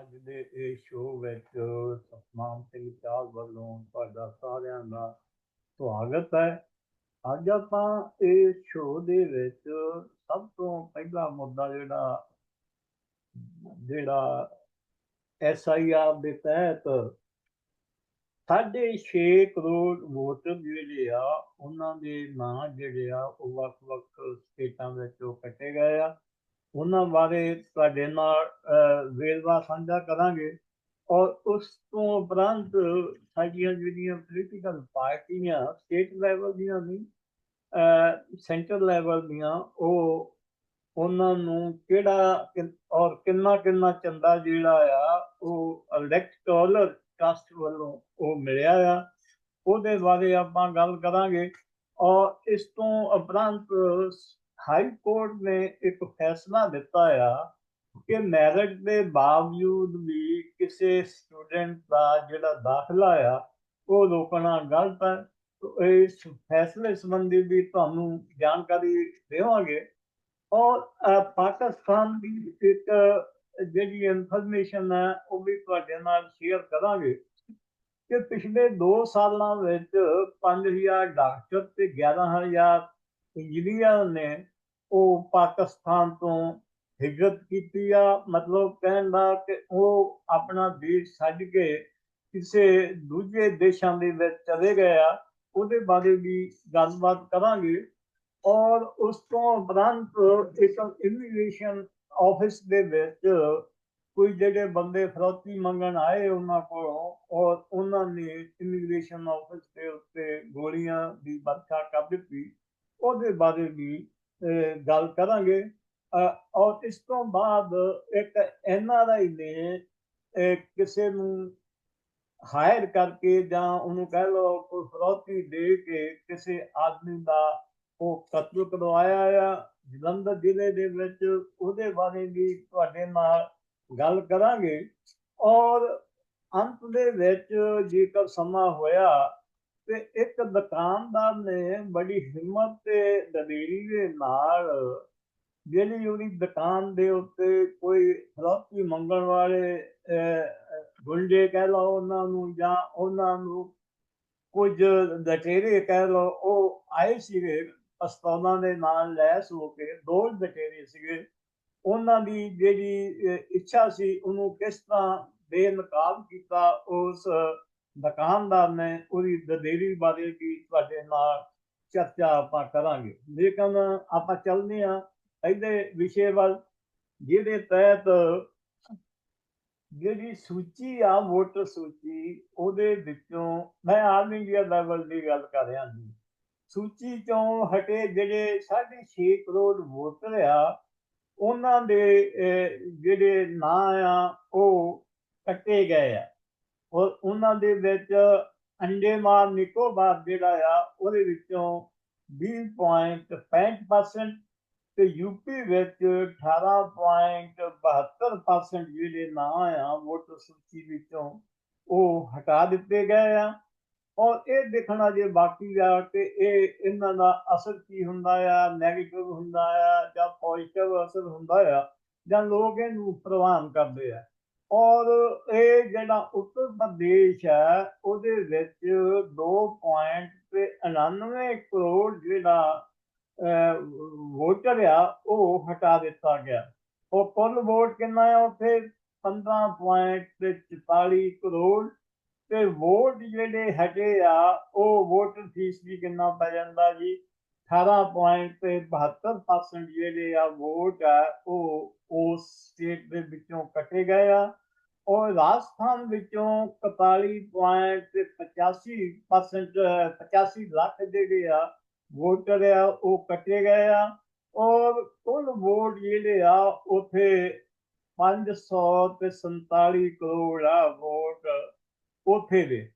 ਅੱਜ ਦੇ ਇਹ ਸ਼ੋਅ ਵਿੱਚ ਸਤਨਾਮ ਸਿੰਘ ਚਾਲ ਵੱਲੋਂ ਤੁਹਾਡਾ ਸਾਰਿਆਂ ਦਾ ਸਵਾਗਤ ਹੈ। ਅੱਜ ਆਪਾਂ ਇਹ ਸ਼ੋਅ ਦੇ ਵਿੱਚ ਸਭ ਤੋਂ ਪਹਿਲਾ ਮੁੱਦਾ ਜਿਹੜਾ ਜਿਹੜਾ ਐਸਆਈਆਰ ਦੇ ਤਹਿਤ ਸਾਢੇ 6 ਕਰੋੜ ਵੋਟਰ ਜਿਹੜੇ ਆ, ਉਹਨਾਂ ਦੇ ਨਾਂ ਜਿਹੜੇ ਆ, ਉਹ ਵੱਖ-ਵੱਖ ਸਟੇਟਾਂ ਵਿੱਚ ਉਹ ਕੱਟੇ ਗਏ ਆ। ਉਹਨਾਂ ਬਾਰੇ ਤੁਹਾਡੇ ਨਾਲ ਵੇਰਵਾ ਸਾਂਝਾ ਕਰਾਂਗੇ ਔਰ ਉਸ ਤੋਂ ਉਪਰੰਤ ਸਾਡੀਆਂ ਜਿਹੜੀਆਂ ਪੋਲੀਟੀਕਲ ਪਾਰਟੀਆਂ ਸਟੇਟ ਲੈਵਲ ਦੀਆਂ ਨਹੀਂ ਸੈਂਟਰ ਲੈਵਲ ਦੀਆਂ, ਉਹ ਉਹਨਾਂ ਨੂੰ ਕਿਹੜਾ ਕਿ- ਔਰ ਕਿੰਨਾ ਕਿੰਨਾ ਚੰਦਾ ਜਿਹੜਾ ਆ, ਉਹ ਇਲੈਕਟੋਰਲ ਟਰਸਟ ਵੱਲੋਂ ਉਹ ਮਿਲਿਆ ਆ, ਉਹਦੇ ਬਾਰੇ ਆਪਾਂ ਗੱਲ ਕਰਾਂਗੇ ਔਰ ਇਸ ਤੋਂ ਉਪਰੰਤ ਹਾਈ ਕੋਰਟ ਨੇ ਇੱਕ ਫੈਸਲਾ ਦਿੱਤਾ ਆ ਕਿ ਮੈਰਿਟ ਦੇ ਬਾਵਜੂਦ ਵੀ ਕਿਸੇ ਸਟੂਡੈਂਟ ਦਾ ਜਿਹੜਾ ਦਾਖਲਾ ਆ, ਉਹ ਰੋਕਣਾ ਗਲਤ ਹੈ ਇਸ ਫੈਸਲੇ ਸੰਬੰਧੀ ਵੀ ਤੁਹਾਨੂੰ ਜਾਣਕਾਰੀ ਦੇਵਾਂਗੇ। ਔਰ ਪਾਕਿਸਤਾਨ ਦੀ ਇੱਕ ਜਿਹੜੀ ਇਨਫੋਰਮੇਸ਼ਨ ਹੈ ਉਹ ਵੀ ਤੁਹਾਡੇ ਨਾਲ ਸ਼ੇਅਰ ਕਰਾਂਗੇ ਕਿ ਪਿਛਲੇ 2 ਸਾਲਾਂ ਵਿੱਚ 5000 ਡਾਕਟਰ ਤੇ 11000 ਇੰਜੀਨੀਅਰ ਨੇ ਉਹ ਪਾਕਿਸਤਾਨ ਤੋਂ ਹਿਜਰਤ ਕੀਤੀ ਆ। ਮਤਲਬ ਕਹਿਣ ਦਾ ਕਿ ਉਹ ਆਪਣਾ ਦੇਸ਼ ਛੱਡ ਕੇ ਕਿਸੇ ਦੂਜੇ ਦੇਸ਼ਾਂ ਦੇ ਵਿੱਚ ਚਲੇ ਗਏ ਆ। ਉਹਦੇ ਬਾਰੇ ਵੀ ਗੱਲਬਾਤ ਕਰਾਂਗੇ। ਔਰ ਉਸ ਤੋਂ ਉਪਰੰਤ ਇੱਕ ਇਮੀਗ੍ਰੇਸ਼ਨ ਆਫਿਸ ਦੇ ਵਿੱਚ ਕੋਈ ਜਿਹੜੇ ਬੰਦੇ ਫਰੋਤੀ ਮੰਗਣ ਆਏ ਉਹਨਾਂ ਕੋਲੋਂ, ਔਰ ਉਹਨਾਂ ਨੇ ਇਮੀਗ੍ਰੇਸ਼ਨ ਆਫਿਸ ਦੇ ਉੱਤੇ ਗੋਲੀਆਂ ਦੀ ਵਰਖਾ ਕਰ ਦਿੱਤੀ। ਉਹਦੇ ਬਾਰੇ ਵੀ ਗੱਲ ਕਰਾਂਗੇ। ਔਰ ਇਸ ਤੋਂ ਬਾਅਦ ਇੱਕ ਐਨ ਆਰ ਆਈ ਨੇ ਕਿਸੇ ਨੂੰ ਹਾਇਰ ਕਰਕੇ ਜਾਂ ਉਹਨੂੰ ਕਹਿ ਲਓ ਕੋਈ ਫਰੋਤੀ ਦੇ ਕੇ ਕਿਸੇ ਆਦਮੀ ਦਾ ਉਹ ਕਤਲ ਕਰਵਾਇਆ ਆ, ਜਲੰਧਰ ਜ਼ਿਲ੍ਹੇ ਦੇ ਵਿੱਚ, ਉਹਦੇ ਬਾਰੇ ਵੀ ਤੁਹਾਡੇ ਨਾਲ ਗੱਲ ਕਰਾਂਗੇ। ਔਰ ਅੰਤ ਦੇ ਵਿੱਚ ਜੇਕਰ ਸਮਾਂ ਹੋਇਆ ਤੇ ਇੱਕ ਦੁਕਾਨਦਾਰ ਨੇ ਬੜੀ ਹਿੰਮਤ ਤੇ ਦਲੇਰੀ ਦੇ ਨਾਲ ਜਿਹੜੀ ਉਹਦੀ ਦੁਕਾਨ ਦੇ ਉੱਤੇ ਕੋਈ ਫਰੌਤੀ ਮੰਗਣ ਵਾਲੇ ਗੁੰਡੇ ਕਹਿ ਲਓ ਉਹਨਾਂ ਨੂੰ ਜਾਂ ਉਹਨਾਂ ਨੂੰ ਕੁਝ ਦਟੇਰੇ ਕਹਿ ਲਓ, ਉਹ ਆਏ ਸੀਗੇ, ਪਿਸਤੌਲਾਂ ਦੇ ਨਾਲ ਲੈਸ ਹੋ ਕੇ ਦੋ ਦਟੇਰੇ ਸੀਗੇ। ਉਹਨਾਂ ਦੀ ਜਿਹੜੀ ਇੱਛਾ ਸੀ ਉਹਨੂੰ ਕਿਸ ਤਰ੍ਹਾਂ ਬੇਨਕਾਬ ਕੀਤਾ, ਉਸ ਦੁਕਾਨਦਾਰ ਨੇ ਉਹਦੀ ਦਦੇਰੀ ਬਾਰੇ ਵੀ ਤੁਹਾਡੇ ਨਾਲ ਚਰਚਾ ਆਪਾਂ ਕਰਾਂਗੇ। ਲੇਕਿਨ ਆਪਾਂ ਚੱਲਦੇ ਹਾਂ ਇਹਦੇ ਵਿਸ਼ੇ ਵੱਲ, ਜਿਹਦੇ ਤਹਿਤ ਜਿਹੜੀ ਸੂਚੀ ਆ, ਵੋਟਰ ਸੂਚੀ, ਉਹਦੇ ਵਿੱਚੋਂ ਮੈਂ ਆਲ ਇੰਡੀਆ ਲੈਵਲ ਦੀ ਗੱਲ ਕਰ ਰਿਹਾ ਜੀ। ਸੂਚੀ ਚੋਂ ਹਟੇ ਜਿਹੜੇ 6.5 ਕਰੋੜ ਵੋਟਰ ਆ, ਉਹਨਾਂ ਦੇ ਜਿਹੜੇ ਨਾਂ ਆ, ਉਹ ਕੱਟੇ ਗਏ ਆ। ਔਰ ਉਹਨਾਂ ਦੇ ਵਿੱਚ ਅੰਡੇਮਾਨ ਨਿਕੋਬਾਰ ਜਿਹੜਾ ਆ, ਉਹਦੇ ਵਿੱਚੋਂ 20.65% ਤੇ ਯੂਪੀ ਵਿੱਚ 18.72% ਜਿਹੜੇ ਨਾਂ ਆ, ਵੋਟਰ ਸੂਚੀ ਵਿੱਚੋਂ ਉਹ ਹਟਾ ਦਿੱਤੇ ਗਏ ਆ। ਔਰ ਇਹ ਦੇਖਣਾ ਜੇ ਬਾਕੀ ਆ ਕਿ ਇਹ ਇਹਨਾਂ ਦਾ ਅਸਰ ਕੀ ਹੁੰਦਾ ਆ 네ਗੇਟਿਵ ਹੁੰਦਾ ਆ ਜਾਂ ਪੋਜ਼ਿਟਿਵ ਅਸਰ ਹੁੰਦਾ ਆ ਜਾਂ ਲੋਕ ਇਹਨੂੰ ਪ੍ਰਵਾਨ ਕਰਦੇ ਆ। ਔਰ ਇਹ ਜਿਹੜਾ ਉੱਤਰ ਪ੍ਰਦੇਸ਼ ਹੈ, ਉਹਦੇ ਵਿੱਚ 2.99 ਕਰੋੜ ਜਿਹੜਾ ਵੋਟਰ ਆ, ਉਹ ਹਟਾ ਦਿੱਤਾ ਗਿਆ। ਉਹ ਕੁੱਲ ਵੋਟ ਕਿੰਨਾ ਆ ਉੱਥੇ? 15.44 ਕਰੋੜ। ਤੇ ਵੋਟ ਜਿਹੜੇ ਹਟੇ ਆ, ਉਹ ਵੋਟਰ ਫੀਸ ਵੀ ਕਿੰਨਾ ਪੈ ਜਾਂਦਾ ਜੀ? 18.72% ਜਿਹੜੇ ਆ ਵੋਟ ਆ, ਉਹ ਉਸ ਸਟੇਟ ਦੇ ਵਿੱਚੋਂ ਕੱਟੇ ਗਏ ਆ। ਔਰ ਰਾਜਸਥਾਨ ਵਿੱਚੋਂ 41.85% 85 ਲੱਖ ਜਿਹੜੇ ਆ ਵੋਟਰ ਆ, ਉਹ ਕੱਟੇ ਗਏ ਆ। ਔਰ ਕੁੱਲ ਵੋਟ ਜਿਹੜੇ ਆ, ਉਥੇ 500 ਤੇ 47 ਕਰੋੜ ਆ ਵੋਟ ਉਥੇ ਦੇ।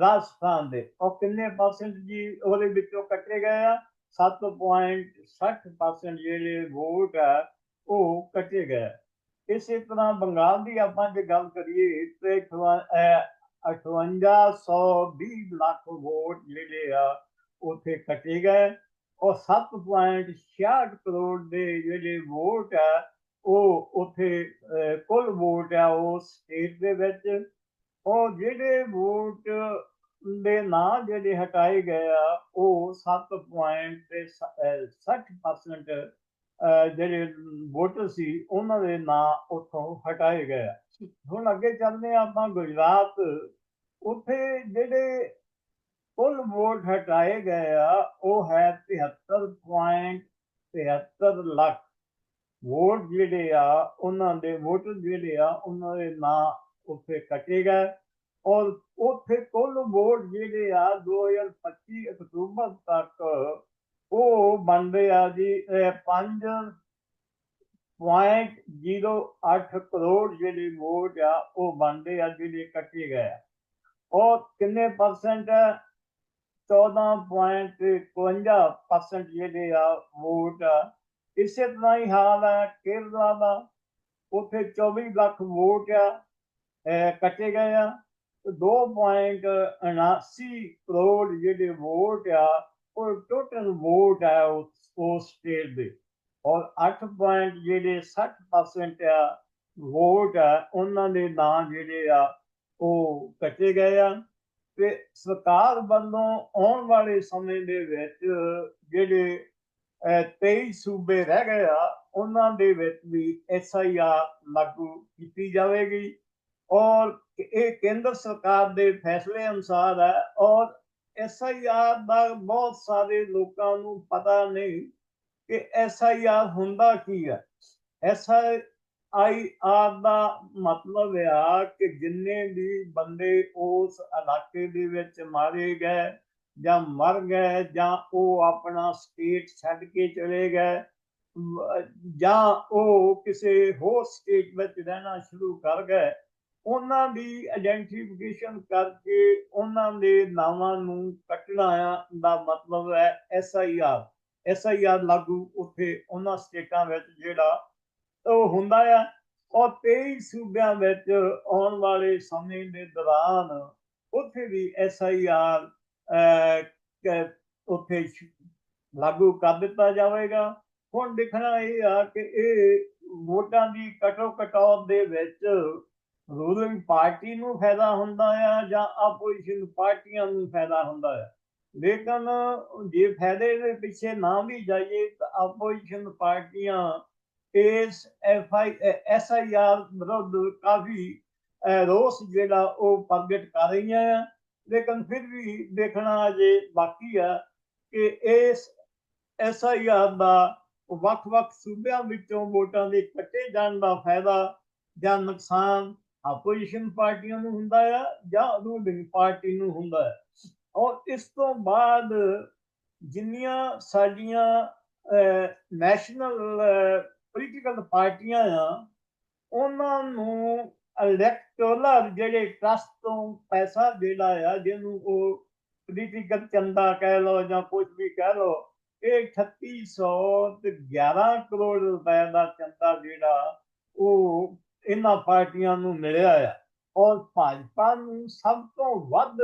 ਰਾਜਸਥਾਨ ਦੇ। ਉਹ ਕਿੰਨੇ ਪਰਸੈਂਟ ਜੀ ਉਹਦੇ ਵਿੱਚੋਂ ਕੱਟੇ ਗਏ ਆ? 7.60% ਜਿਹੜੇ ਵੋਟ ਆ, ਉਹ ਕੱਟੇ ਗਏ। ਇਸੇ ਤਰ੍ਹਾਂ ਬੰਗਾਲ ਦੀ ਆਪਾਂ ਜੇ ਗੱਲ ਕਰੀਏ ਤੇ 5820 ਲੱਖ ਵੋਟ ਜਿਹੜੇ ਆ, ਉਥੇ ਕੱਟੇ ਗਏ। ਔਰ 7.66 ਕਰੋੜ ਦੇ ਜਿਹੜੇ ਵੋਟ ਆ, ਉਹ ਉੱਥੇ ਕੁੱਲ ਵੋਟ ਆ ਉਹ ਸਟੇਟ ਦੇ ਵਿੱਚ। ਉਹ ਜਿਹੜੇ ਵੋਟ ਦੇ ਨਾਂ ਜਿਹੜੇ ਹਟਾਏ ਗਏ ਆ, ਉਹ 7.60% ਜਿਹੜੇ ਵੋਟਰ ਸੀ, ਉਹਨਾਂ ਦੇ ਨਾਂ ਉੱਥੋਂ ਹਟਾਏ ਗਏ ਆ। ਹੁਣ ਅੱਗੇ ਚੱਲਦੇ ਹਾਂ ਆਪਾਂ ਗੁਜਰਾਤ। ਉੱਥੇ ਜਿਹੜੇ ਕੁੱਲ ਵੋਟ ਹਟਾਏ ਗਏ ਆ, ਉਹ ਹੈ 73.73 ਲੱਖ। ਵੋਟ ਜਿਹੜੇ ਆ, ਉਹਨਾਂ ਦੇ ਵੋਟਰ ਜਿਹੜੇ ਆ, ਉਹਨਾਂ ਦੇ ਨਾਂ ਉੱਥੇ ਕੱਟੇ ਗਏ ਔਰ ਉੱਥੇ ਕੁੱਲ ਵੋਟ ਜਿਹੜੇ ਆ 2025 ਅਕਤੂਬਰ ਤੱਕ ਉਹ ਬਣਦੇ ਆ ਜੀ 5.08 ਕਰੋੜ ਜਿਹੜੇ ਵੋਟ ਆ, ਉਹ ਬਣਦੇ ਆ ਜਿਹੜੇ ਕੱਟੇ ਗਏ ਆ। ਔਰ ਕਿੰਨੇ ਪਰਸੈਂਟ ਹੈ 14.51% ਜਿਹੜੇ ਆ ਵੋਟ ਆ। ਇਸੇ ਤਰ੍ਹਾਂ ਹੀ ਹਾਲ ਹੈ ਕੇਰਲਾ ਦਾ। ਉੱਥੇ 24 ਲੱਖ ਵੋਟ ਆ। ਕੱਟੇ ਗਏ ਆ। 2.79 ਕਰੋੜ ਜਿਹੜੇ ਵੋਟ ਆ ਉਹ ਟੋਟਲ ਵੋਟ ਆ ਉਸ ਸਟੇਟ ਦੇ। ਔਰ 8 ਪੁਆਇੰਟ ਜਿਹੜੇ 60% ਆ ਵੋਟ ਆ ਉਹਨਾਂ ਦੇ ਨਾਂ ਜਿਹੜੇ ਆ ਉਹ ਕੱਟੇ ਗਏ ਆ। ਤੇ ਸਰਕਾਰ ਵੱਲੋਂ ਆਉਣ ਵਾਲੇ ਸਮੇਂ ਦੇ ਵਿੱਚ ਜਿਹੜੇ ਅਹ, 23 ਸੂਬੇ ਰਹਿ ਗਏ ਆ ਉਹਨਾਂ ਦੇ ਵਿੱਚ ਵੀ ਐਸਆਈਆਰ ਲਾਗੂ ਕੀਤੀ ਜਾਵੇਗੀ। ਔਰ ਇਹ ਕੇਂਦਰ ਸਰਕਾਰ ਦੇ ਫੈਸਲੇ ਅਨੁਸਾਰ ਹੈ ਔਰ ਐਸਆਈਆਰ ਦਾ ਬਹੁਤ ਸਾਰੇ ਲੋਕਾਂ ਨੂੰ ਪਤਾ ਨਹੀਂ ਕਿ ਐਸਆਈਆਰ ਹੁੰਦਾ ਕੀ ਹੈ। ਐਸਆਈਆਰ ਦਾ ਮਤਲਬ ਆ ਕਿ ਜਿੰਨੇ ਵੀ ਬੰਦੇ ਉਸ ਇਲਾਕੇ ਦੇ ਵਿੱਚ ਮਾਰੇ ਗਏ ਜਾਂ ਮਰ ਗਏ ਜਾਂ ਉਹ ਆਪਣਾ ਸਟੇਟ ਛੱਡ ਕੇ ਚਲੇ ਗਏ ਜਾਂ ਉਹ ਕਿਸੇ ਹੋਰ ਸਟੇਟ ਵਿੱਚ ਰਹਿਣਾ ਸ਼ੁਰੂ ਕਰ ਗਏ ਉਹਨਾਂ ਦੀ ਆਇਡੈਂਟੀਫਿਕੇਸ਼ਨ ਕਰਕੇ ਉਹਨਾਂ ਦੇ ਨਾਵਾਂ ਨੂੰ ਕੱਟਣਾ ਦਾ ਮਤਲਬ ਹੈ ਐਸਆਈਆਰ ਐਸਆਈਆਰ ਲਾਗੂ ਉੱਥੇ ਉਹਨਾਂ ਸਟੇਟਾਂ ਵਿੱਚ ਜਿਹੜਾ ਉਹ ਹੁੰਦਾ ਆ। ਔਰ 23 ਸੂਬਿਆਂ ਵਿੱਚ ਆਉਣ ਵਾਲੇ ਸਮੇਂ ਦੇ ਦੌਰਾਨ ਉੱਥੇ ਵੀ ਐਸਆਈਆਰ ਉੱਥੇ ਲਾਗੂ ਕਰ ਦਿੱਤਾ ਜਾਵੇਗਾ। ਹੁਣ ਦੇਖਣਾ ਇਹ ਆ ਕਿ ਇਹ ਵੋਟਾਂ ਦੀ ਕਟੋ ਕਟਾਉ ਦੇ ਵਿੱਚ ਰੂਲਿੰਗ ਪਾਰਟੀ ਨੂੰ ਫਾਇਦਾ ਹੁੰਦਾ ਆ ਜਾਂ ਆਪੋਜੀਸ਼ਨ ਪਾਰਟੀਆਂ ਨੂੰ ਫਾਇਦਾ ਹੁੰਦਾ ਆ। ਲੇਕਿਨ ਜੇ ਫਾਇਦੇ ਦੇ ਪਿੱਛੇ ਨਾ ਵੀ ਜਾਈਏ ਤਾਂ ਆਪੋਜੀਸ਼ਨ ਪਾਰਟੀਆਂ ਇਸ F I S I R ਵਿਰੁੱਧ ਕਾਫੀ ਰੋਸ ਜਿਹੜਾ ਉਹ ਪ੍ਰਗਟ ਕਰ ਰਹੀਆਂ ਆ। ਲੇਕਿਨ ਫਿਰ ਵੀ ਦੇਖਣਾ ਅਜੇ ਬਾਕੀ ਆ ਕਿ ਇਸ ਐਸ ਆਈ ਆਰ ਦਾ ਵੱਖ-ਵੱਖ ਸੂਬਿਆਂ ਵਿੱਚੋਂ ਵੋਟਾਂ ਦੇ ਕੱਟੇ ਜਾਣ ਦਾ ਫਾਇਦਾ ਜਾਂ ਨੁਕਸਾਨ ਆਪੋਜੀਸ਼ਨ ਪਾਰਟੀਆਂ ਨੂੰ ਹੁੰਦਾ ਆ ਜਾਂ ਰੂਲਿੰਗ ਪਾਰਟੀ ਨੂੰ ਹੁੰਦਾ ਹੈ ਔਰ ਇਸ ਤੋਂ ਬਾਅਦ ਜਿੰਨੀਆਂ ਸਾਡੀਆਂ ਨੈਸ਼ਨਲ ਪੋਲੀਟੀਕਲ ਪਾਰਟੀਆਂ ਆ, ਉਹਨਾਂ ਨੂੰ ਇਲੈਕਟੋਰਲ ਜਿਹੜੇ ਟਰਸਟ ਤੋਂ ਪੈਸਾ ਜਿਹੜਾ ਆ, ਜਿਹਨੂੰ ਉਹ ਪੋਲੀਟੀਕਲ ਚੰਦਾ ਕਹਿ ਲਓ ਜਾਂ ਕੁਝ ਵੀ ਕਹਿ ਲਓ, ਇਹ 3600 ਤੇ 11 ਕਰੋੜ ਰੁਪਏ ਦਾ ਚੰਦਾ ਜਿਹੜਾ ਉਹ ਇਹਨਾਂ ਪਾਰਟੀਆਂ ਨੂੰ ਮਿਲਿਆ ਆ। ਔਰ ਭਾਜਪਾ ਨੂੰ ਸਭ ਤੋਂ ਵੱਧ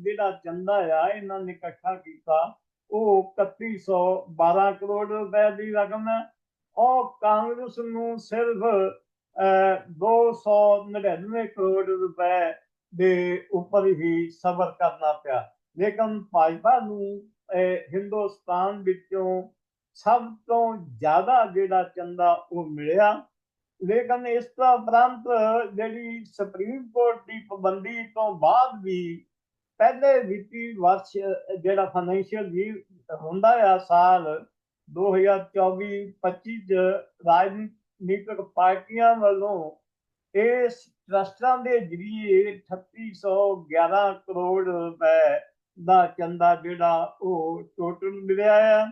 ਜਿਹੜਾ ਚੰਦਾ ਆ ਇਹਨਾਂ ਨੇ ਇਕੱਠਾ ਕੀਤਾ ਉਹ 3112 ਕਰੋੜ ਰੁਪਏ ਦੀ ਰਕਮ ਹੈ। ਔਰ ਕਾਂਗਰਸ ਨੂੰ ਸਿਰਫ ਅਹ, 299 ਕਰੋੜ ਰੁਪਏ ਦੇ ਉੱਪਰ ਹੀ ਸਬਰ ਕਰਨਾ ਪਿਆ। ਲੇਕਿਨ ਭਾਜਪਾ ਨੂੰ ਹਿੰਦੁਸਤਾਨ ਵਿੱਚੋਂ ਸਭ ਤੋਂ ਜ਼ਿਆਦਾ ਜਿਹੜਾ ਚੰਦਾ ਉਹ ਮਿਲਿਆ। ਲੇਕਿਨ ਇਸ ਤੋਂ ਉਪਰੰਤ ਜਿਹੜੀ ਸੁਪਰੀਮ ਕੋਰਟ ਦੀ ਪਾਬੰਦੀ ਤੋਂ ਬਾਅਦ ਵੀ ਪਹਿਲੇ ਵਿੱਤੀ ਵਰਸ਼, ਜਿਹੜਾ ਫਾਈਨੈਂਸ਼ੀਅਲ ਈਅਰ ਹੁੰਦਾ ਆ ਸਾਲ 2024-25 ਚ ਰਾਜਨੀਤਿਕ ਪਾਰਟੀਆਂ ਵੱਲੋਂ ਇਸ ਟਰਸਟਾਂ ਦੇ ਜਰੀਏ 3611 ਕਰੋੜ ਰੁਪਏ ਦਾ ਚੰਦਾ ਜਿਹੜਾ ਉਹ ਟੋਟਲ ਮਿਲਿਆ ਆ।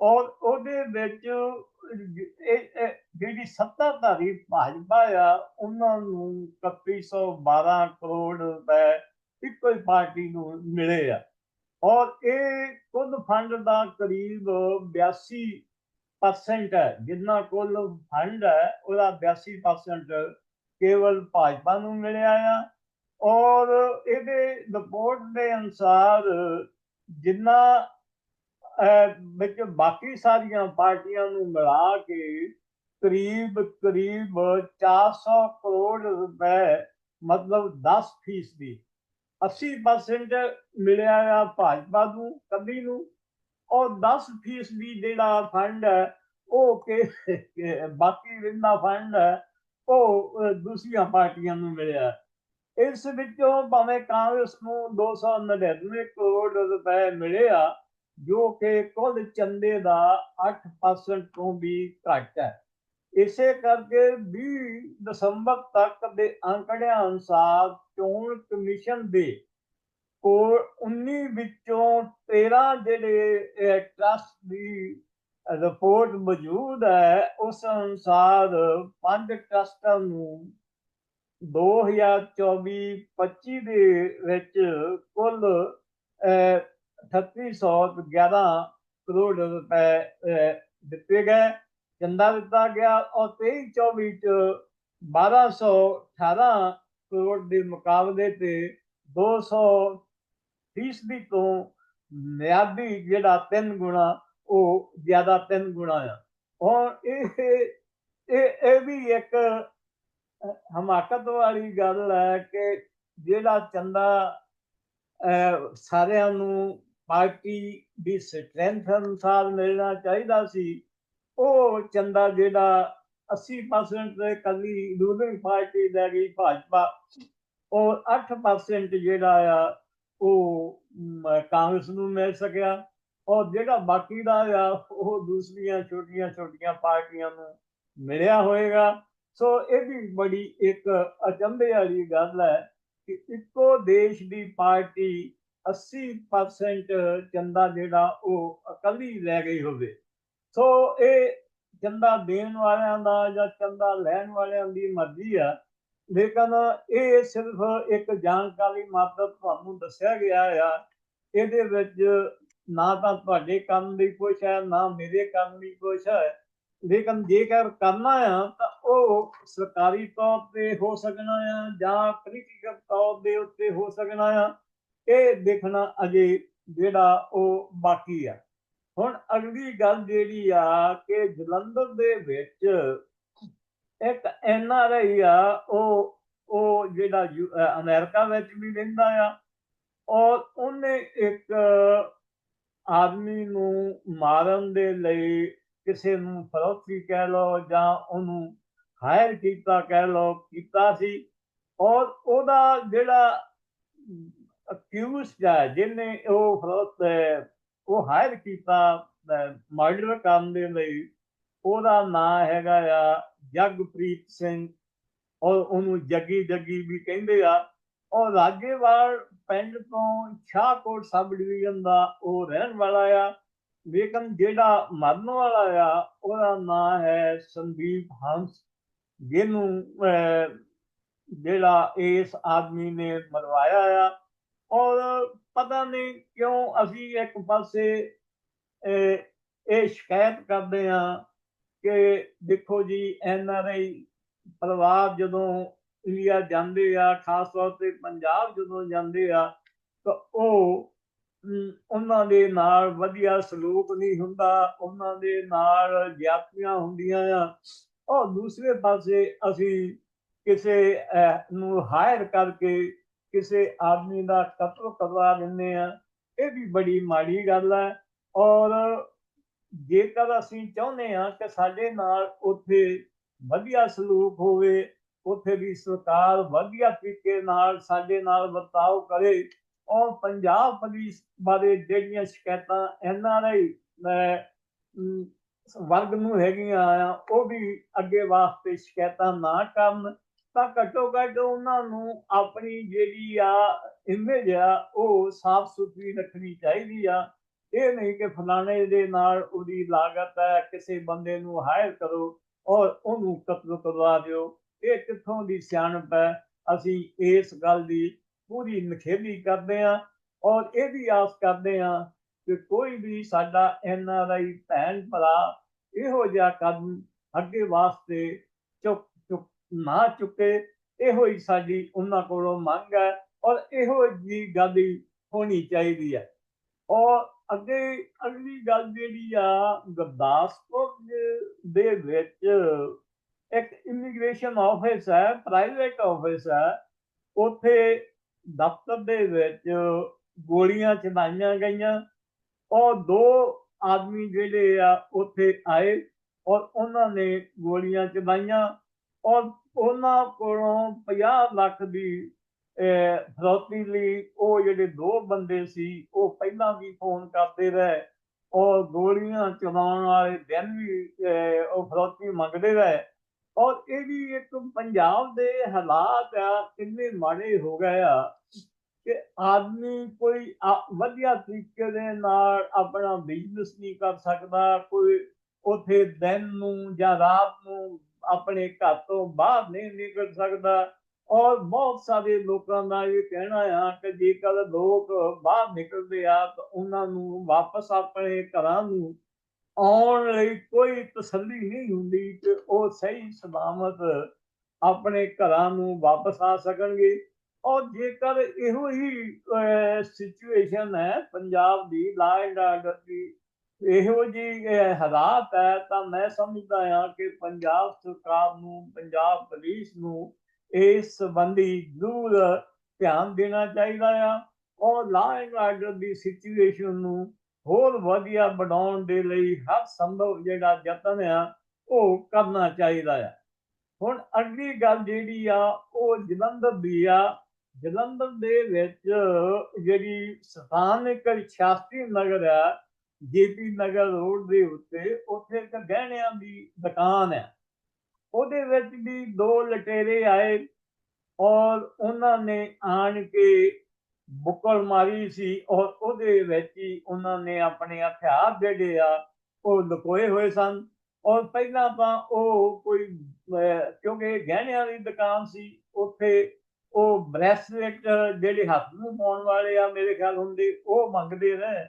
ਔਰ ਉਹਦੇ ਵਿੱਚ ਜਿਹੜੀ ਸੱਤਾਧਾਰੀ ਭਾਜਪਾ ਆ, ਉਹਨਾਂ ਨੂੰ 3112 ਕਰੋੜ ਰੁਪਏ ਇੱਕੋ ਹੀ ਪਾਰਟੀ ਨੂੰ ਮਿਲੇ ਆ। ਔਰ ਇਹ ਕੁੱਲ ਫੰਡ ਦਾ ਕਰੀਬ 82% ਹੈ। ਜਿੰਨਾ ਕੁੱਲ ਫੰਡ ਹੈ, ਉਹਦਾ 82% ਕੇਵਲ ਭਾਜਪਾ ਨੂੰ ਮਿਲਿਆ ਆ। ਔਰ ਇਹਦੇ ਰਿਪੋਰਟ ਦੇ ਅਨੁਸਾਰ ਜਿੰਨਾ ਵਿੱਚ ਬਾਕੀ ਸਾਰੀਆਂ ਪਾਰਟੀਆਂ ਨੂੰ ਮਿਲਾ ਕੇ ਕਰੀਬ ਕਰੀਬ 400 ਕਰੋੜ ਰੁਪਏ, ਮਤਲਬ 10 ਫੀਸਦੀ। 80% ਮਿਲਿਆ ਆ ਭਾਜਪਾ ਨੂੰ ਕੱਲੀ ਨੂੰ। ਔਰ 10 ਫੀਸਦੀ ਜਿਹੜਾ ਫੰਡ ਹੈ, ਉਹ ਕਿ ਬਾਕੀ ਰਹਿੰਦਾ ਫੰਡ ਹੈ, ਉਹ ਦੂਸਰੀਆਂ ਪਾਰਟੀਆਂ ਨੂੰ ਮਿਲਿਆ। ਇਸ ਵਿੱਚੋਂ ਭਾਵੇਂ ਕਾਂਗਰਸ ਨੂੰ 299 ਕਰੋੜ ਰੁਪਏ ਮਿਲੇ ਆ ਜੋ ਕਿ ਕੁੱਲ ਚੰਦੇ ਦਾ 8% ਤੋਂ ਵੀ ਘੱਟ ਹੈ। ਇਸੇ ਕਰਕੇ 20 ਦਸੰਬਰ ਤੱਕ ਦੇ ਅੰਕੜਿਆਂ ਅਨੁਸਾਰ ਚੋਣ ਕਮਿਸ਼ਨ ਦੇ ਕੋਲ 19 ਵਿੱਚੋਂ 13 ਜਿਹੜੇ ਟਰਸਟ ਦੀ ਰਿਪੋਰਟ ਮੌਜੂਦ ਹੈ, ਉਸ ਅਨੁਸਾਰ ਪੰਜ ਟਰਸਟਾਂ ਨੂੰ 2024-25 ਦੇ ਵਿੱਚ ਕੁੱਲ 3811 ਕਰੋੜ ਰੁਪਏ ਦਿੱਤੇ ਗਏ ਚੰਦਾ ਦਿੱਤਾ ਗਿਆ ਔਰ 23-24 ਚ 1218 ਕਰੋੜ ਦੇ ਮੁਕਾਬਲੇ ਤੇ 200 ਫੀਸਦੀ ਤੋਂ ਮਿਆਦੀ ਜਿਹੜਾ ਤਿੰਨ ਗੁਣਾ ਉਹ ਜ਼ਿਆਦਾ ਤਿੰਨ ਗੁਣਾ ਆ। ਔਰ ਇਹ ਇਹ ਇਹ ਵੀ ਇੱਕ ਹਮਾਕਤ ਵਾਲੀ ਗੱਲ ਹੈ ਕਿ ਜਿਹੜਾ ਚੰਦਾ ਅਹ, ਸਾਰਿਆਂ ਨੂੰ ਪਾਰਟੀ ਦੀ ਸਟਰੈਂਥ ਅਨੁਸਾਰ ਮਿਲਣਾ ਚਾਹੀਦਾ ਸੀ। ਉਹ ਚੰਦਾ ਜਿਹੜਾ 80% ਤੇ ਕੱਲੀ ਰੂਲਿੰਗ ਪਾਰਟੀ ਲੈ ਗਈ ਭਾਜਪਾ। ਔਰ 8% ਜਿਹੜਾ ਆ, ਉਹ ਕਾਂਗਰਸ ਨੂੰ ਮਿਲ ਸਕਿਆ। ਔਰ ਜਿਹੜਾ ਬਾਕੀ ਦਾ ਆ, ਉਹ ਦੂਸਰੀਆਂ ਛੋਟੀਆਂ ਛੋਟੀਆਂ ਪਾਰਟੀਆਂ ਨੂੰ ਮਿਲਿਆ ਹੋਏਗਾ। ਸੋ ਇਹ ਵੀ ਬੜੀ ਇੱਕ ਅਚੰਭੇ ਵਾਲੀ ਗੱਲ ਹੈ ਕਿ ਇੱਕੋ ਦੇਸ਼ ਦੀ ਪਾਰਟੀ 80% ਚੰਦਾ ਜਿਹੜਾ ਉਹ ਇਕੱਲੀ ਲੈ ਗਈ ਹੋਵੇ। ਸੋ ਇਹ ਚੰਦਾ ਦੇਣ ਵਾਲਿਆਂ ਦਾ ਜਾਂ ਚੰਦਾ ਲੈਣ ਵਾਲਿਆਂ ਦੀ ਮਰਜ਼ੀ ਆ। ਲੇਕਿਨ ਇਹ ਸਿਰਫ ਇੱਕ ਜਾਣਕਾਰੀ ਮਾਤਰ ਤੁਹਾਨੂੰ ਦੱਸਿਆ ਗਿਆ ਆ। ਇਹਦੇ ਵਿੱਚ ਨਾ ਤਾਂ ਤੁਹਾਡੇ ਕੰਮ ਦੀ ਕੁਛ ਹੈ, ਨਾ ਮੇਰੇ ਕੰਮ ਦੀ ਕੁਛ ਹੈ। ਲੇਕਿਨ ਜੇਕਰ ਕਰਨਾ ਆ, ਤਾਂ ਉਹ ਸਰਕਾਰੀ ਤੌਰ ਤੇ ਹੋ ਸਕਣਾ ਆ ਜਾਂ ਪੋਲੀਟੀਕਲ ਤੌਰ ਦੇ ਉੱਤੇ ਹੋ ਸਕਣਾ ਆ। ਇਹ ਦੇਖਣਾ ਅਜੇ ਜਿਹੜਾ ਉਹ ਬਾਕੀ ਆ। ਹੁਣ ਅਗਲੀ ਗੱਲ ਜਿਹੜੀ ਆ ਕਿ ਜਲੰਧਰ ਦੇ ਵਿੱਚ ਇੱਕ ਐਨ ਆਰ ਆਈ ਆ, ਉਹ ਉਹ ਜਿਹੜਾ ਅਮਰੀਕਾ ਵਿੱਚ ਵੀ ਰਹਿੰਦਾ ਆ। ਔਰ ਉਹਨੇ ਇੱਕ ਆਦਮੀ ਨੂੰ ਮਾਰਨ ਦੇ ਲਈ ਕਿਸੇ ਨੂੰ ਫਰੋਤੀ ਕਹਿ ਲਓ ਜਾਂ ਉਹਨੂੰ ਹਾਇਰ ਕੀਤਾ ਕਹਿ ਲਓ, ਕੀਤਾ ਸੀ। ਔਰ ਉਹਦਾ ਜਿਹੜਾ ਅਕਿਊਜ਼ ਹੈ ਜਿਹਨੇ ਉਹ ਫਰੋਤ ਉਹ ਹਾਇਰ ਕੀਤਾ ਮਰਡਰ ਕਰਨ ਦੇ ਲਈ, ਉਹਦਾ ਨਾਂ ਹੈਗਾ ਆ ਜਗਪ੍ਰੀਤ ਸਿੰਘ। ਔਰ ਉਹਨੂੰ ਜੱਗੀ ਜੱਗੀ ਵੀ ਕਹਿੰਦੇ ਆ। ਔਰ ਰਾਜੇਵਾਲ ਪਿੰਡ ਤੋਂ ਸ਼ਾਹਕੋਟ ਸਬ ਡਿਵੀਜ਼ਨ ਦਾ ਉਹ ਰਹਿਣ ਵਾਲਾ ਆ। ਲੇਕਿਨ ਜਿਹੜਾ ਮਰਨ ਵਾਲਾ ਆ, ਉਹਦਾ ਨਾਂ ਹੈ ਸੰਦੀਪ ਹੰਸ, ਜਿਹਨੂੰ ਜਿਹੜਾ ਇਸ ਆਦਮੀ ਨੇ ਮਰਵਾਇਆ ਆ। ਔਰ ਪਤਾ ਨਹੀਂ ਕਿਉਂ ਅਸੀਂ ਇੱਕ ਪਾਸੇ ਇਹ ਸ਼ਿਕਾਇਤ ਕਰਦੇ ਆ ਕਿ ਦੇਖੋ ਜੀ ਐਨ ਆਰ ਆਈ ਪਰਿਵਾਰ ਜਦੋਂ ਇੰਡੀਆ ਜਾਂਦੇ ਆ, ਖਾਸ ਤੌਰ ਤੇ ਪੰਜਾਬ ਜਦੋਂ ਜਾਂਦੇ ਆ, ਤਾਂ ਉਹ ਉਹਨਾਂ ਦੇ ਨਾਲ ਵਧੀਆ ਸਲੂਕ ਨਹੀਂ ਹੁੰਦਾ, ਉਹਨਾਂ ਦੇ ਨਾਲ ਜ਼ਿਆਦਤੀਆਂ ਹੁੰਦੀਆਂ ਆ। ਔਰ ਦੂਸਰੇ ਪਾਸੇ ਅਸੀਂ ਕਿਸੇ ਨੂੰ ਹਾਇਰ ਕਰਕੇ ਕਿਸੇ ਆਦਮੀ ਦਾ ਕਤਲ ਕਰਵਾ ਦਿੰਦੇ ਆ ਇਹ ਵੀ ਬੜੀ ਮਾੜੀ ਗੱਲ ਹੈ। ਔਰ ਜੇਕਰ ਅਸੀਂ ਚਾਹੁੰਦੇ ਹਾਂ ਕਿ ਸਾਡੇ ਨਾਲ ਉੱਥੇ ਵਧੀਆ ਸਲੂਕ ਹੋਵੇ, ਉੱਥੇ ਦੀ ਸਰਕਾਰ ਵਧੀਆ ਤਰੀਕੇ ਨਾਲ ਸਾਡੇ ਨਾਲ ਵਰਤਾਓ ਕਰੇ, ਔਰ ਪੰਜਾਬ ਪੁਲਿਸ ਬਾਰੇ ਜਿਹੜੀਆਂ ਸ਼ਿਕਾਇਤਾਂ ਐਨ ਆਰ ਆਈ ਵਰਗ ਨੂੰ ਹੈਗੀਆਂ ਆ, ਉਹ ਵੀ ਅੱਗੇ ਵਾਸਤੇ ਸ਼ਿਕਾਇਤਾਂ ਨਾ ਕਰਨ ਤਾਂ ਘੱਟੋ ਘੱਟ ਉਹਨਾਂ ਨੂੰ ਆਪਣੀ ਜਿਹੜੀ ਆ ਇਮੇਜ ਆ, ਉਹ ਸਾਫ਼ ਸੁਥਰੀ ਰੱਖਣੀ ਚਾਹੀਦੀ ਆ। ਇਹ ਨਹੀਂ ਕਿ ਫਲਾਣੇ ਦੇ ਨਾਲ ਉਹਦੀ ਲਾਗਤ ਹੈ ਕਿਸੇ ਬੰਦੇ ਨੂੰ ਹਾਇਰ ਕਰੋ ਔਰ ਉਹਨੂੰ ਕਤਲ ਕਰਵਾ ਦਿਓ। ਇਹ ਕਿੱਥੋਂ ਦੀ ਸਿਆਣਪ ਹੈ? ਅਸੀਂ ਇਸ ਗੱਲ ਦੀ ਪੂਰੀ ਨਖੇਦੀ ਕਰਦੇ ਹਾਂ ਔਰ ਇਹ ਵੀ ਆਸ ਕਰਦੇ ਹਾਂ ਕਿ ਕੋਈ ਵੀ ਸਾਡਾ ਐਨ ਆਰ ਆਈ ਭੈਣ ਭਰਾ ਇਹੋ ਜਿਹਾ ਕਦਮ ਅੱਗੇ ਵਾਸਤੇ ਚੁੱਕ ਨਾ ਚੁੱਕੇ, ਇਹੋ ਹੀ ਸਾਡੀ ਉਹਨਾਂ ਕੋਲੋਂ ਮੰਗ ਹੈ ਔਰ ਇਹੋ ਜੀ ਗੱਲ ਹੋਣੀ ਚਾਹੀਦੀ ਹੈ। ਔਰ ਅੱਗੇ, ਅਗਲੀ ਗੱਲ ਜਿਹੜੀ ਆ, ਗੁਰਦਾਸਪੁਰ ਦੇ- ਦੇ ਵਿੱਚ ਇੱਕ ਇਮੀਗ੍ਰੇਸ਼ਨ ਆਫਿਸ ਹੈ ਪ੍ਰਾਈਵੇਟ ਆਫਿਸ ਹੈ। ਉੱਥੇ ਦਫ਼ਤਰ ਦੇ ਵਿੱਚ ਗੋਲੀਆਂ ਚਲਾਈਆਂ ਗਈਆਂ ਔਰ ਦੋ ਆਦਮੀ ਜਿਹੜੇ ਆ, ਉੱਥੇ ਆਏ ਔਰ ਉਹਨਾਂ ਨੇ ਗੋਲੀਆਂ ਚਲਾਈਆਂ ਔਰ ਉਹਨਾਂ ਕੋਲੋਂ 50 ਲੱਖ ਦੀ ਅਹ, ਲਈ ਉਹ ਜਿਹੜੇ ਦੋ ਬੰਦੇ ਸੀ ਉਹ ਪਹਿਲਾਂ ਵੀ ਫੋਨ ਕਰਦੇ ਰਹੇ। ਔਰ ਗੋਲੀਆਂ ਚਲਾਉਣ ਵਾਲੇ ਦਿਨ ਵੀ ਉਹ ਫਰੌਤੀ ਮੰਗਦੇ ਰਹੇ। ਔਰ ਇਹ ਵੀ ਇੱਕ ਪੰਜਾਬ ਦੇ ਹਾਲਾਤ ਆ ਕਿੰਨੇ ਮਾੜੇ ਹੋ ਗਏ ਆ ਕਿ ਆਦਮੀ ਕੋਈ ਵਧੀਆ ਤਰੀਕੇ ਦੇ ਨਾਲ ਆਪਣਾ ਬਿਜ਼ਨਸ ਨਹੀਂ ਕਰ ਸਕਦਾ। ਕੋਈ ਉਥੇ ਦਿਨ ਨੂੰ ਜਾਂ ਰਾਤ ਨੂੰ ਆਪਣੇ ਘਰ ਤੋਂ ਬਾਹਰ ਨਹੀਂ ਨਿਕਲ ਸਕਦਾ। ਔਰ ਬਹੁਤ ਸਾਰੇ ਲੋਕਾਂ ਦਾ ਇਹ ਕਹਿਣਾ ਆ ਕਿ ਜੇਕਰ ਲੋਕ ਬਾਹਰ ਨਿਕਲਦੇ ਆ ਤਾਂ ਉਹਨਾਂ ਨੂੰ ਵਾਪਸ ਆਪਣੇ ਘਰਾਂ ਨੂੰ ਆਉਣ ਲਈ ਕੋਈ ਤਸੱਲੀ ਨਹੀਂ ਹੁੰਦੀ ਕਿ ਉਹ ਸਹੀ ਸਲਾਮਤ ਆਪਣੇ ਘਰਾਂ ਨੂੰ ਵਾਪਸ ਆ ਸਕਣਗੇ। ਔਰ ਜੇਕਰ ਇਹੋ ਹੀ ਸਿਚੁਏਸ਼ਨ ਹੈ, ਪੰਜਾਬ ਦੀ ਲਾ ਐਂਡ ਆਰਡਰ ਦੀ ਇਹੋ ਜੀ ਹਾਲਾਤ ਹੈ ਤਾਂ ਮੈਂ ਸਮਝਦਾ ਹਾਂ ਕਿ ਪੰਜਾਬ ਸਰਕਾਰ ਨੂੰ, ਪੰਜਾਬ ਪੁਲਿਸ ਨੂੰ ਇਸ ਸੰਬੰਧੀ ਜ਼ਰੂਰ ਧਿਆਨ ਦੇਣਾ ਚਾਹੀਦਾ ਆ ਔਰ law and order the situation ਨੂੰ ਹੋਰ ਵਧੀਆ ਬਣਾਉਣ ਦੇ ਲਈ ਹਰ ਸੰਭਵ ਜਿਹੜਾ ਯਤਨ ਆ ਉਹ ਕਰਨਾ ਚਾਹੀਦਾ ਆ। ਹੁਣ ਅਗਲੀ ਗੱਲ ਜਿਹੜੀ ਆ ਉਹ ਜਲੰਧਰ ਦੀ ਆ। ਜਲੰਧਰ ਦੇ ਵਿੱਚ ਜਿਹੜੀ ਸਥਾਨਕ ਸ਼ਾਸਤਰੀ ਨਗਰ ਆ ਜੇਪੀ ਨਗਰ ਰੋਡ ਦੇ ਉੱਤੇ ਉੱਥੇ ਇੱਕ ਗਹਿਣਿਆਂ ਦੀ ਦੁਕਾਨ ਹੈ। ਉਹਦੇ ਵਿੱਚ ਵੀ ਦੋ ਲਟੇਰੇ ਆਏ ਔਰ ਉਹਨਾਂ ਨੇ ਆਣ ਕੇ ਬੁੱਕਲ ਮਾਰੀ ਸੀ ਔਰ ਉਹਦੇ ਵਿੱਚ ਹੀ ਉਹਨਾਂ ਨੇ ਆਪਣੇ ਹਥਿਆਰ ਜਿਹੜੇ ਆ, ਉਹ ਲੁਕੋਏ ਹੋਏ ਸਨ। ਔਰ ਪਹਿਲਾਂ ਤਾਂ ਉਹ ਕੋਈ ਕਿਉਂਕਿ ਗਹਿਣਿਆਂ ਦੀ ਦੁਕਾਨ ਸੀ, ਉੱਥੇ ਉਹ ਬ੍ਰੈਸਲੇਟ ਜਿਹੜੇ ਹੱਥ ਨੂੰ ਪਾਉਣ ਵਾਲੇ ਆ ਮੇਰੇ ਖਿਆਲ ਹੁੰਦੇ, ਉਹ ਮੰਗਦੇ ਰਹੇ।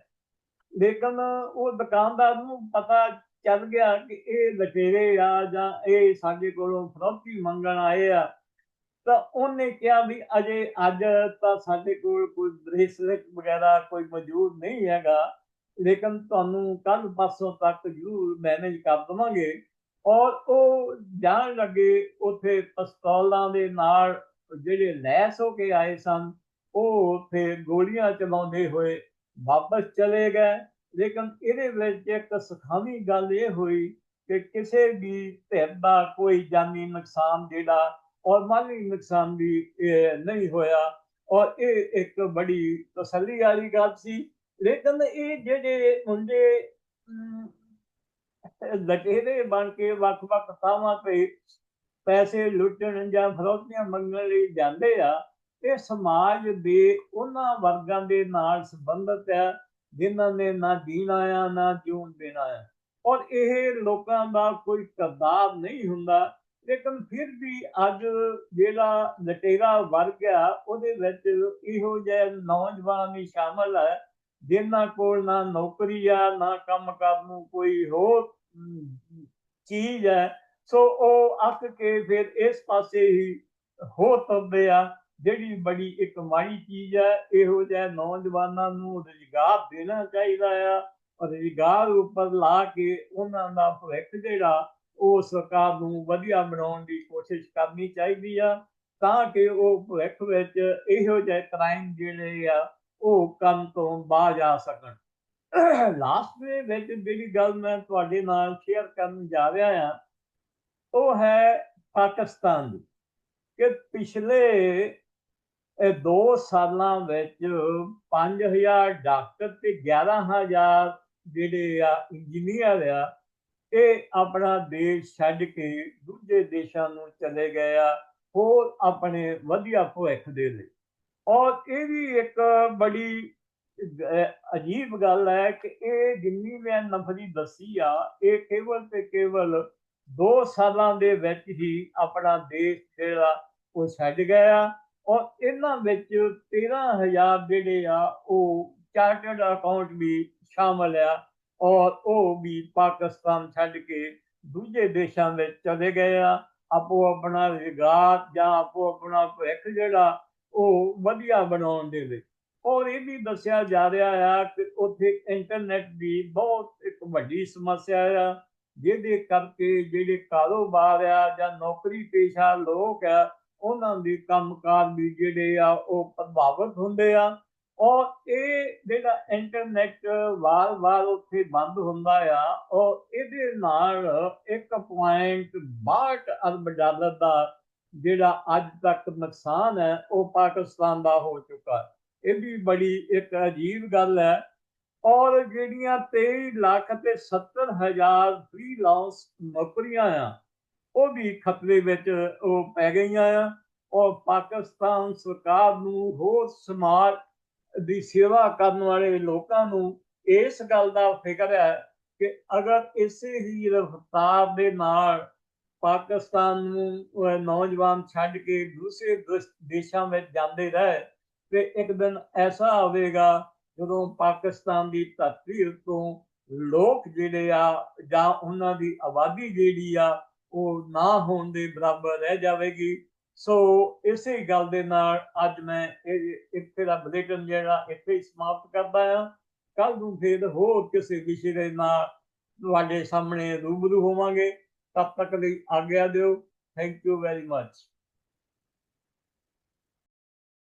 ਲੇਕਿਨ ਉਹ ਦੁਕਾਨਦਾਰ ਨੂੰ ਪਤਾ ਚੱਲ ਗਿਆ ਕਿ ਇਹ ਲਟੇਰੇ ਆ ਜਾਂ ਇਹ ਸਾਡੇ ਕੋਲੋਂ ਫਰੌਤੀ ਮੰਗਣ ਆਏ ਆ, ਤਾਂ ਉਹਨੇ ਕਿਹਾ ਵੀ ਅਜੇ ਅੱਜ ਤਾਂ ਸਾਡੇ ਕੋਲ ਕੋਈ ਬ੍ਰੇਸਲੇਟ ਵਗੈਰਾ ਕੋਈ ਮੌਜੂਦ ਨਹੀਂ ਹੈਗਾ, ਲੇਕਿਨ ਤੁਹਾਨੂੰ ਕੱਲ ਪਾਸੋਂ ਤੱਕ ਜ਼ਰੂਰ ਮੈਨੇਜ ਕਰ ਦਵਾਂਗੇ। ਔਰ ਉਹ ਜਾਣ ਲੱਗੇ ਉੱਥੇ ਪਿਸਤੌਲਾਂ ਦੇ ਨਾਲ ਜਿਹੜੇ ਲੈਸ ਹੋ ਕੇ ਆਏ ਸਨ, ਉਹ ਉੱਥੇ ਗੋਲੀਆਂ ਚਲਾਉਂਦੇ ਹੋਏ ਵਾਪਸ ਚਲੇ ਗਏ। ਲੇਕਿਨ ਇਹਦੇ ਵਿੱਚ ਇੱਕ ਸੁਖਾਵੀ ਗੱਲ ਇਹ ਹੋਈ ਕਿ ਕਿਸੇ ਵੀ ਧਿਰ ਦਾ ਕੋਈ ਜਾਨੀ ਨੁਕਸਾਨ ਜਿਹੜਾ ਔਰ ਮਾਲੀ ਨੁਕਸਾਨ ਵੀ ਨਹੀਂ ਹੋਇਆ ਔਰ ਇਹ ਇੱਕ ਬੜੀ ਤਸੱਲੀ ਵਾਲੀ ਗੱਲ ਸੀ। ਲੇਕਿਨ ਇਹ ਜਿਹੜੇ ਮੁੰਡੇ ਲਟੇਰੇ ਬਣ ਕੇ ਵੱਖ-ਵੱਖ ਥਾਵਾਂ ਤੇ ਪੈਸੇ ਲੁੱਟਣ ਜਾਂ ਫਰੋਤੀਆਂ ਮੰਗਣ ਲਈ ਜਾਂਦੇ ਆ ਇਹ ਸਮਾਜ ਦੇ ਉਹਨਾਂ ਵਰਗਾਂ ਦੇ ਨਾਲ ਸੰਬੰਧਿਤ ਹੈ, ਜਿਨ੍ਹਾਂ ਨੇ ਨਾ ਜੀਣਾ ਆਇਆ, ਨਾ ਜਿਉਣ ਦੇਣਾ ਆ ਔਰ ਇਹ ਲੋਕਾਂ ਦਾ ਕੋਈ ਕਰਦਾਰ ਨਹੀਂ ਹੁੰਦਾ, ਲੇਕਿਨ ਫਿਰ ਵੀ ਅੱਜ ਜਿਹੜਾ ਲਟੇਰਾ ਵਰਗ ਆ, ਉਹਦੇ ਵਿੱਚ ਇਹੋ ਜਿਹੇ ਨੌਜਵਾਨ ਵੀ ਸ਼ਾਮਲ ਹੈ, ਜਿਨ੍ਹਾਂ ਕੋਲ ਨਾ ਨੌਕਰੀ ਆ, ਨਾ ਕੰਮ ਕਰਨ ਨੂੰ ਕੋਈ ਹੋਰ ਚੀਜ਼ ਹੈ। ਸੋ ਉਹ ਅੱਕ ਕੇ ਫਿਰ ਇਸ ਪਾਸੇ ਹੀ ਹੋ ਤੁਰਦੇ ਆ। ਜਿਹੜੀ ਬੜੀ ਇੱਕ ਮਾੜੀ ਚੀਜ਼ ਹੈ ਇਹੋ ਜਿਹੇ ਨੌਜਵਾਨਾਂ ਨੂੰ ਰੁਜ਼ਗਾਰ ਦੇਣਾ ਚਾਹੀਦਾ ਆ ਔਰ ਰੁਜ਼ਗਾਰ ਉੱਪਰ ਲਾ ਕੇ ਉਹਨਾਂ ਦਾ ਭਵਿੱਖ ਜਿਹੜਾ, ਉਹ ਸਰਕਾਰ ਨੂੰ ਵਧੀਆ ਬਣਾਉਣ ਦੀ ਕੋਸ਼ਿਸ਼ ਕਰਨੀ ਚਾਹੀਦੀ ਆ ਤਾਂ ਕਿ ਉਹ ਭਵਿੱਖ ਵਿੱਚ ਇਹੋ ਜਿਹੇ ਕ੍ਰਾਈਮ ਜਿਹੜੇ ਆ, ਉਹ ਕੰਮ ਤੋਂ ਬਾਹਰ ਆ ਸਕਣ। ਲਾਸਟ ਦੇ ਵਿੱਚ ਜਿਹੜੀ ਗੱਲ ਮੈਂ ਤੁਹਾਡੇ ਨਾਲ ਸ਼ੇਅਰ ਕਰਨ ਜਾ ਰਿਹਾ ਆ, ਉਹ ਹੈ ਪਾਕਿਸਤਾਨ ਦੀ। ਕਿ ਪਿਛਲੇ ਇਹ 2 ਸਾਲਾਂ ਵਿੱਚ 5000 ਡਾਕਟਰ ਤੇ 11000 ਜਿਹੜੇ ਆ ਇੰਜੀਨੀਅਰ ਆ, ਇਹ ਆਪਣਾ ਦੇਸ਼ ਛੱਡ ਕੇ ਦੂਜੇ ਦੇਸ਼ਾਂ ਨੂੰ ਚਲੇ ਗਏ ਆ, ਹੋਰ ਆਪਣੇ ਵਧੀਆ ਭਵਿੱਖ ਦੇ ਲਈ। ਔਰ ਇਹ ਵੀ ਇੱਕ ਬੜੀ ਅਜੀਬ ਗੱਲ ਹੈ ਕਿ ਇਹ ਜਿੰਨੀ ਮੈਂ ਨਫਰੀ ਦੱਸੀ ਆ, ਇਹ ਕੇਵਲ ਤੇ ਕੇਵਲ 2 ਸਾਲਾਂ ਦੇ ਵਿੱਚ ਹੀ ਆਪਣਾ ਦੇਸ਼ ਜਿਹੜਾ ਉਹ ਛੱਡ ਗਿਆ। ਔਰ ਇਹਨਾਂ ਵਿੱਚ 13000 ਜਿਹੜੇ ਆ, ਉਹ ਚਾਰਟਰਡ ਅਕਾਊਂਟ ਵੀ ਸ਼ਾਮਲ ਆ ਔਰ ਉਹ ਵੀ ਪਾਕਿਸਤਾਨ ਛੱਡ ਕੇ ਦੂਜੇ ਦੇਸ਼ਾਂ ਵਿੱਚ ਚਲੇ ਗਏ ਆ। ਆਪੋ ਆਪਣਾ ਰੁਜ਼ਗਾਰ ਜਾਂ ਆਪੋ ਆਪਣਾ ਭਵਿੱਖ ਜਿਹੜਾ, ਉਹ ਵਧੀਆ ਬਣਾਉਣ ਦੇ ਲਈ। ਔਰ ਇਹ ਵੀ ਦੱਸਿਆ ਜਾ ਰਿਹਾ ਆ ਕਿ ਉੱਥੇ ਇੰਟਰਨੈਟ ਦੀ ਬਹੁਤ ਇੱਕ ਵੱਡੀ ਸਮੱਸਿਆ ਆ, ਜਿਹਦੇ ਕਰਕੇ ਜਿਹੜੇ ਕਾਰੋਬਾਰ ਆ ਜਾਂ ਨੌਕਰੀ ਪੇਸ਼ਾ ਲੋਕ ਆ ਉਹਨਾਂ ਦੇ ਕੰਮਕਾਰ ਵੀ ਜਿਹੜੇ ਆ ਉਹ ਪ੍ਰਭਾਵਿਤ ਹੁੰਦੇ ਆ। ਔਰ ਇਹ ਜਿਹੜਾ ਇੰਟਰਨੈਟ ਵਾਰ-ਵਾਰ ਉੱਥੇ ਬੰਦ ਹੁੰਦਾ ਆ, ਔਰ ਇਹਦੇ ਨਾਲ 1.62 ਅਰਬ ਡਾਲਰ ਦਾ ਜਿਹੜਾ ਅੱਜ ਤੱਕ ਨੁਕਸਾਨ ਹੈ, ਉਹ ਪਾਕਿਸਤਾਨ ਦਾ ਹੋ ਚੁੱਕਾ ਹੈ। ਇਹ ਵੀ ਬੜੀ ਇੱਕ ਅਜੀਬ ਗੱਲ ਹੈ। ਔਰ ਜਿਹੜੀਆਂ 23 ਲੱਖ ਤੇ 70 ਹਜ਼ਾਰ ਫ੍ਰੀਲਾਂਸ ਨੌਕਰੀਆਂ ਆ ਉਹ ਵੀ ਖਤਰੇ ਵਿੱਚ ਉਹ ਪੈ ਗਈਆਂ ਆ। ਔਰ ਪਾਕਿਸਤਾਨ ਸਰਕਾਰ ਨੂੰ ਹੋਰ ਸਮਾਜ ਦੀ ਸੇਵਾ ਕਰਨ ਵਾਲੇ ਲੋਕਾਂ ਨੂੰ ਇਸ ਗੱਲ ਦਾ ਫਿਕਰ ਹੈ ਕਿ ਅਗਰ ਇਸੇ ਹੀ ਰਫਤਾਰ ਦੇ ਨਾਲ ਪਾਕਿਸਤਾਨ ਨੂੰ ਨੌਜਵਾਨ ਛੱਡ ਕੇ ਦੂਸਰੇ ਦੇਸ਼- ਦੇਸ਼ਾਂ ਵਿੱਚ ਜਾਂਦੇ ਰਹੇ ਤੇ ਇੱਕ ਦਿਨ ਐਸਾ ਆਵੇਗਾ ਜਦੋਂ ਪਾਕਿਸਤਾਨ ਦੀ ਧਰਤੀ ਤੋਂ ਲੋਕ ਜਿਹੜੇ ਆ ਜਾਂ ਉਹਨਾਂ ਦੀ ਆਬਾਦੀ ਜਿਹੜੀ ਆ ਉਹ ਨਾ ਹੋਣ ਦੇ ਬਰਾਬਰ ਰਹਿ ਜਾਵੇਗੀ। ਸੋ ਇਸੇ ਗੱਲ ਦੇ ਨਾਲ ਅੱਜ ਮੈਂ ਇਹ ਇੱਥੇ ਦਾ ਬੁਲੇਟਿਨ ਜਿਹੜਾ ਇੱਥੇ ਹੀ ਸਮਾਪਤ ਕਰਦਾ ਹਾਂ। ਕੱਲ ਨੂੰ ਫਿਰ ਹੋਰ ਕਿਸੇ ਵਿਸ਼ੇ ਦੇ ਨਾਲ ਤੁਹਾਡੇ ਸਾਹਮਣੇ ਰੂਬਰੂ ਹੋਵਾਂਗੇ। ਤਦ ਤੱਕ ਲਈ ਆਗਿਆ ਦਿਓ। Thank you very much